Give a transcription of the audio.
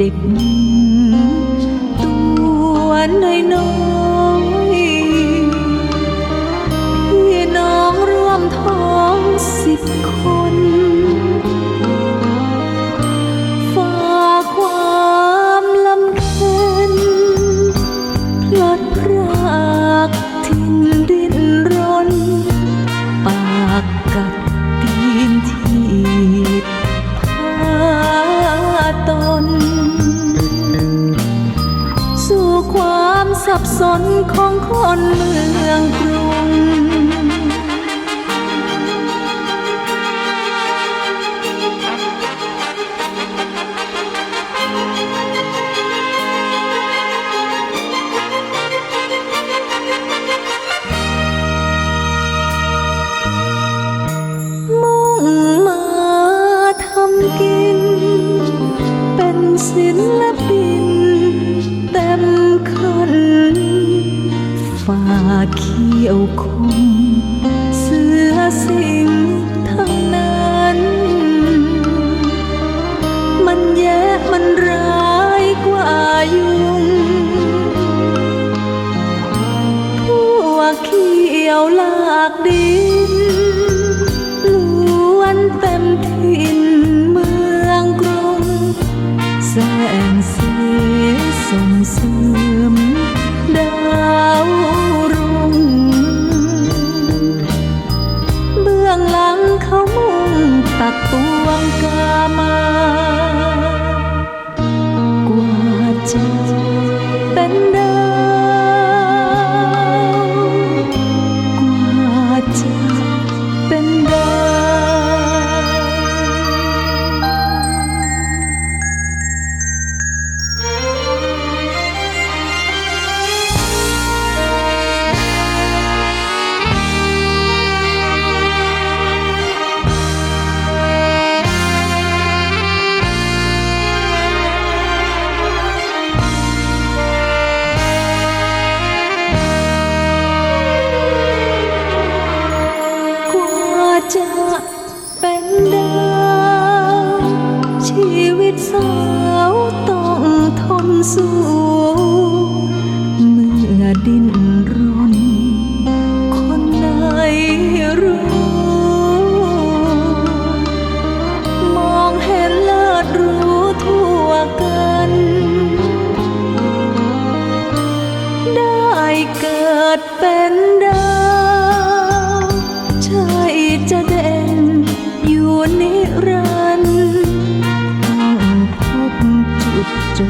ด็กหญิงตัวน้อยน้อยพี่น้องร่วมท้องสิบคนฝากความลำเค็นพลัดพราก ทิ้นดินรน ปากกัด สับสนของคนเมืองกรุง ฝ่าเขี้ยวคมเสือสี ว่ สาวต้องทนสู้ 最